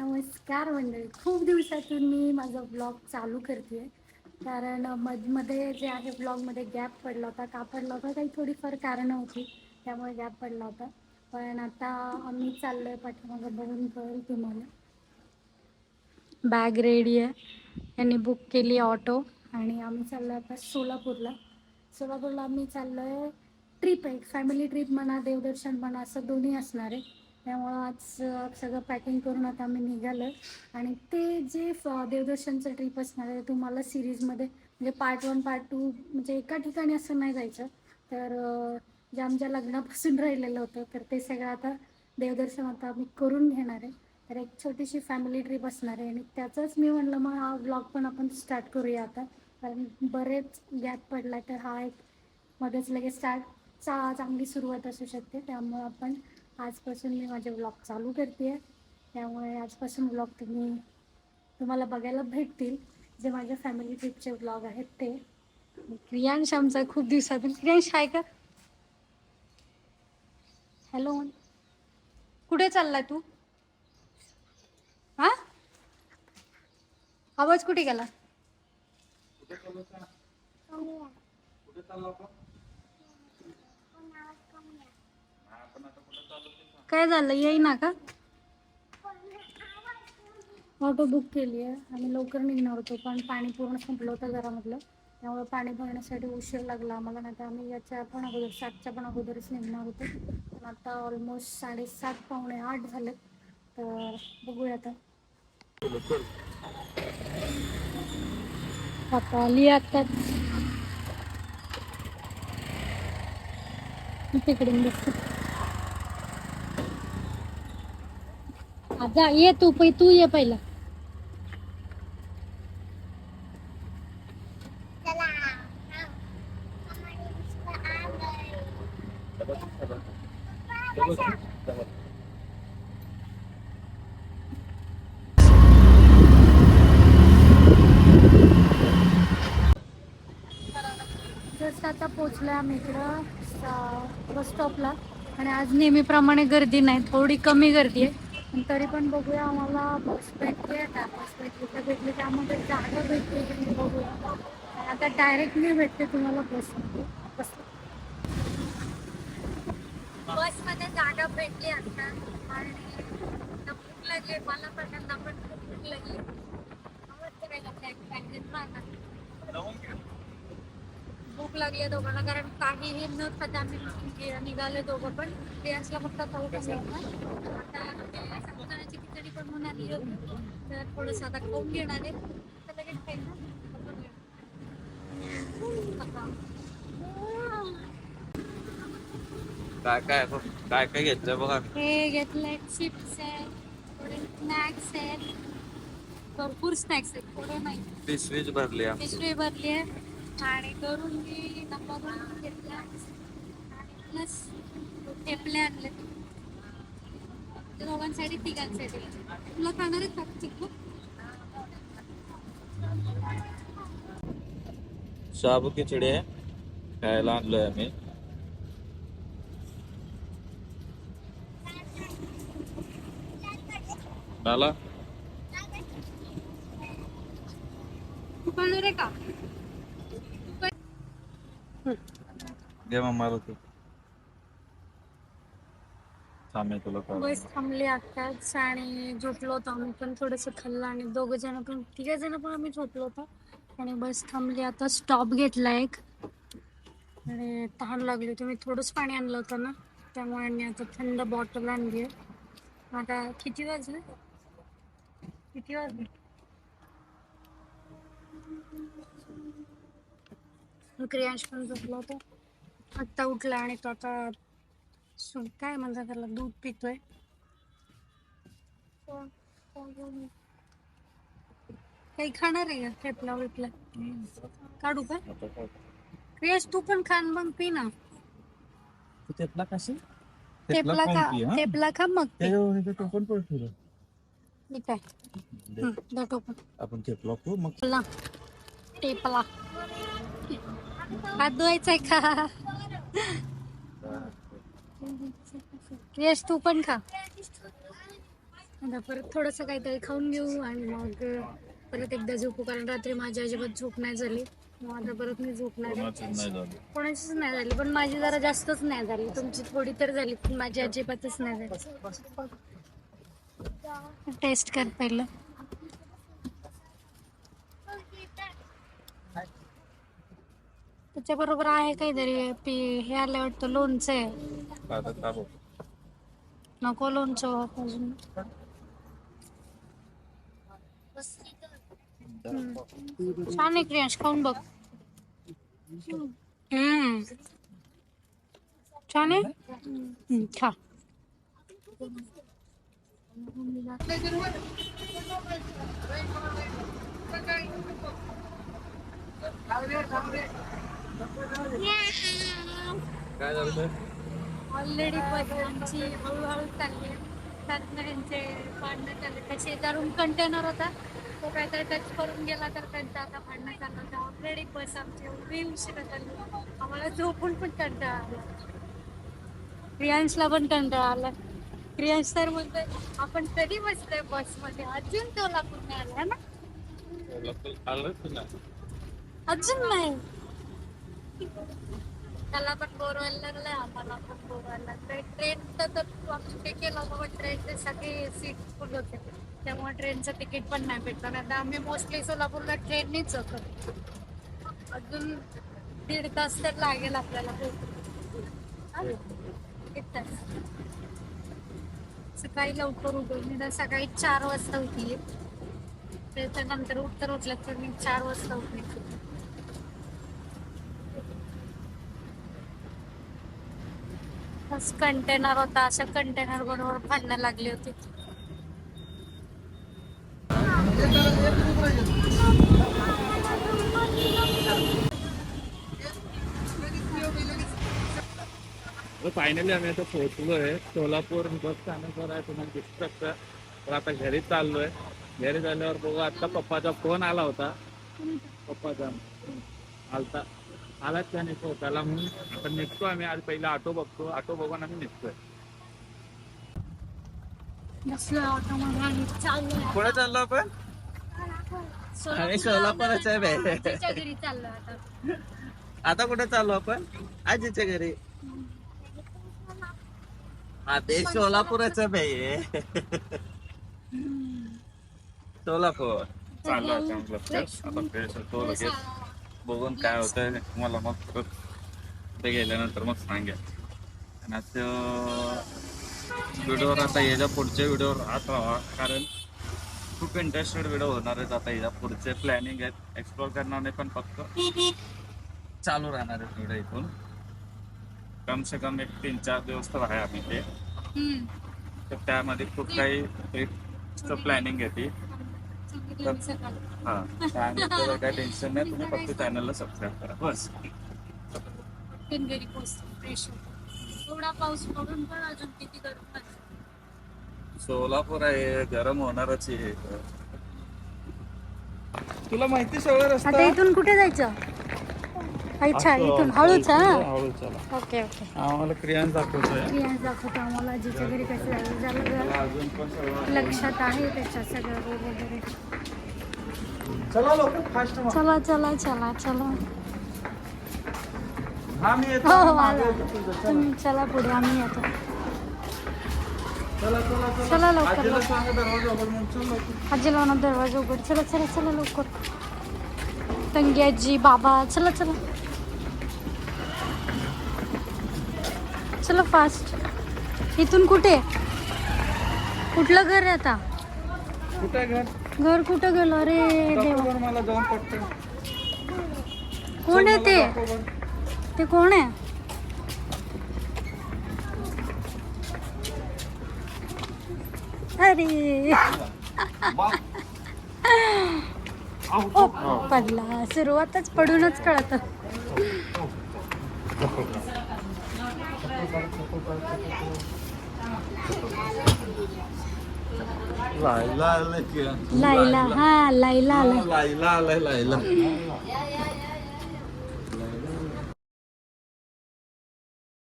नमस्कार मंडळी. खूप दिवसातून मी माझा ब्लॉग चालू करते कारण मधमध्ये जे आहे ब्लॉगमध्ये गॅप पडला होता का पडला होता काही थोडीफार कारणं होती. त्यामुळे गॅप पडला होता. पण आता आम्ही चाललो आहे पाठीमागं बघून कळेल तुम्हाला. बॅग रेडी आहे. यांनी बुक केली ऑटो आणि आम्ही चाललो आता सोलापूरला. सोलापूरला आम्ही चाललो आहे ट्रिप आहे. फॅमिली ट्रिप म्हणा देवदर्शन म्हणा असं दोन्ही असणार आहे. त्यामुळं आज सगळं पॅकिंग करून आता आम्ही निघालो. आहे आणि ते जे फ- देवदर्शनचं ट्रिप असणार आहे तुम्हाला सिरीजमध्ये म्हणजे पार्ट वन पार्ट टू म्हणजे एका ठिकाणी असं नाही जायचं. तर जे आमच्या लग्नापासून राहिलेलं होतं तर ते सगळं आता देवदर्शन आता आम्ही करून घेणार आहे. तर एक छोटीशी फॅमिली ट्रिप असणार आहे. आणि त्याचंच मी म्हणलं मग हा ब्लॉग पण आपण स्टार्ट करूया आता. कारण बरेच गॅप पडला तर हा एक मध्येच लगेच स्टार्ट चा चांगली सुरुवात असू शकते. त्यामुळं आपण आजपासून मी माझे ब्लॉग चालू करते. आहे त्यामुळे आजपासून ब्लॉग तुम्ही तुम्हाला बघायला भेटतील. जे माझ्या फॅमिली ट्रिपचे ब्लॉग आहेत ते. क्रियांश आमचा खूप दिवसातून. क्रियांश आहे का हॅलो कुठे चाललाय तू? हा? आवाज कुठे गेला? काय झालं? येई ना का? ऑटो बुक केली आहे आम्ही लवकर निघणार होतो पण पाणी पूर्ण संपलं होतं घरामधलं. त्यामुळे पाणी भरण्यासाठी उशीर लागला आम्हाला नाही तर आम्ही याच्या पण अगोदर सातच्या पण अगोदरच निघणार होतो. पण आता ऑलमोस्ट साडेसात पावणे आठ झाले. तर बघूया आता. आता आली आत्ताच तिकडे बसते आता ये तू पै तू ये पहिला. जस्ट आता पोचलोय आम्ही इकडं बस स्टॉपला आणि आज नेहमीप्रमाणे गर्दी नाही थोडी कमी गर्दी आहे. पण तरी पण बघूया आम्हाला बस भेटली आहे का बस भेटली तर भेटली त्यामध्ये जागा भेटली की नाही बघूया. आता डायरेक्ट मी भेटते तुम्हाला बस. बस बसमध्ये जागा भेटली आता. आणि आता भूक लागली. मला पण आता पण खूप भूक लागली. भूक लागली आहे दोघांना कारण काहीही न खाता आम्ही नि- निघाले दोघं पण. प्रियांशला फक्त खाऊ कसं आता ते थोडंसं आता खाऊन घेणार आहे. तर लगेच. काय काय काय काय घेतलं बघा. हे घेतलंय चिप्स आहेत थोडे स्नॅक्स आहेत भरपूर स्नॅक्स आहेत थोडे नाही. पिशवीच भरली आहे. पिशवी भरली आहे. आणि करून मी डब्बा बनवून घेतला. आणि प्लस ठेपले आणले दोघांसाठी तिघांसाठी. तुला खाणार आहे का चिकू शाबू खिचडी खायला आणलोय आम्ही. तू खाणार आहे का? घे मग तू थांब तुला बस थांबली आत्ताच आणि झोपलो होतो आम्ही पण थोडंसं खाल्लं आणि दोघं जण पण तिघ जण पण आम्ही झोपलो होतो. आणि बस थांबली आता स्टॉप घेतला एक. आणि तहान लागली होती. मी थोडंच पाणी आणलं होतं ना त्यामुळे आणि आता थंड बॉटल आणली आता किती वाजले? किती वाजले? क्रियांश पण झोपला होता. आत्ता उठला आणि तो आता सु- काय म्हणतात त्याला? दूध पितोय. काही खाणार आहे का ठेपला विपला काढू का? क्रियाश तू पण खान मग पी ना. तेपला कशी ठेपला खा ठेपला खा मग पी. पण ठेवलं. मी काय? हं, दे टोपण. आपण ठेपला खाऊ मग ला. टेपला हात धुवायचाय का? यश तू पण खा. आता परत थोडंसं काहीतरी खाऊन घेऊ आणि मग परत एकदा झोपू कारण रात्री माझी अजिबात झोप नाही झाली. मग आता परत मी झोपणार आहे. कोणाचंच नाही झालं. कोणाचीच नाही झाली पण माझी जरा जास्तच नाही झाली. तुमची थोडी तर झाली पण माझी अजिबातच नाही झाली. टेस्ट कर पहिलं. त्याच्याबरोबर आहे काहीतरी पी हे आलं वाटतं लोणचं आहे. आता नको लोणचं अजून. हम्म. छान आहे क्रियांश खाऊन बघ. हम्म. छान आहे? हम्म, खा. काय झालं ऑलरेडी आमची हळूहळू चालली आहे. त्यातनं यांचे भांडणं चालले. त्या शेजारून कंटेनर होता. तो काहीतरी टच करून गेला तर त्यांचं आता भांडणं चाललं होतं. ऑलरेडी बस आमची एवढी उशिरा चालली. आम्हाला झोपून पण कंटाळा आला. प्रियांशला पण कंटाळा आला. प्रियांश तर म्हणतोय आपण कधी बसतोय बसमध्ये अजून सोलापूर नाही आला ना? अजून नाही. त्याला पण बोर व्हायला आम्हाला पण बोर व्हायला लागलंय. ट्रेनचं तर आम्ही केलं बाबा ट्रेनचे सगळे सीट फुल होते. त्यामुळे ट्रेनचं तिकीट पण नाही भेटलं. नाही तर आम्ही मोस्टली सोलापूरला ट्रेननीच जातो अजून दीड तास तर लागेल आपल्याला एक तास. सकाळी लवकर उठून निदान सकाळी चार वाजता उठली. त्याच्यानंतर उत्तर उठलं तर मी चार वाजता उठली. कंटेनर होता अशा कंटेनर बरोबर भांडणं लागली होती. फायनली आम्ही आता पोहोचलोय. सोलापूर बस स्थानकवर आहे तुम्हाला दिसू शकतं. तर आता घरी चाललोय. घरी झाल्यावर बघू आता पप्पाचा फोन आला होता. पप्पाचा. आलता. आलाच त्या निघतो त्याला म्हणून? आता निघतो आम्ही. आज पहिला ऑटो बघतो. ऑटो बघून आम्ही निघतोय. बसलो आणि पुढे चाललो आपण? आणि सोलापूरच आहे बे. घरी आता. आता कुठे चाललो आपण? आजीच्या घरी. हा ते सोलापूरच आहे बे. सोलापूर. चाललो आता आपलं फ्रेश आता फ्रेश होतो लगेच. बघून काय होतंय तुम्हाला मग परत ते गेल्यानंतर मग सांगेल आणि आता व्हिडिओवर आता याच्या पुढच्या व्हिडिओवर आता राहा कारण खूप इंटरेस्टेड व्हिडिओ होणार आहेत आता याच्या पुढचे. प्लॅनिंग आहेत एक्सप्लोर करणार नाही पण फक्त चालू राहणार आहेत व्हिडिओ इथून. कम से कम एक तीन चार दिवस तर आहे आम्ही ते. तर त्यामध्ये खूप काही ट्रिपचं प्लॅनिंग आहे ती. हा त्यानंतर काही टेन्शन नाही तुम्ही फक्त चॅनलला सबस्क्राईब करा. बस. थोडा पाऊस पडून पण अजून किती गरम. सोलापूर आहे गरम होणारच आहे. तुला माहिती सगळं आता इथून कुठे जायचं? अच्छा इथून हळूच हा ओके ओके. आम्हाला क्रियांश दाखवतोय. क्रियांश दाखवतो आम्हाला आजीच्या घरी कसं जायचं झालं लक्षात आहे त्याच्या सगळं वगैरे. चला चला चला चला हा हो आला तुम्ही चला पुढे आम्ही येतो. चला चला चला. चला लवकर आजीला दरवाजा उघड. चला चला चला लवकर. तंगी आजी बाबा चला चला. चला फास्ट इथून कुठे? कुठलं घर आहे आता? कुठे घर? घर कुठं गेलं अरे देवा. मला जाऊन कोण आहे ते. ते कोण आहे? अरे. ओ पडला. सुरुवातच पडूनच कळत. लायला आलाय की. लायला हा लायला आला लायला आलाय लायला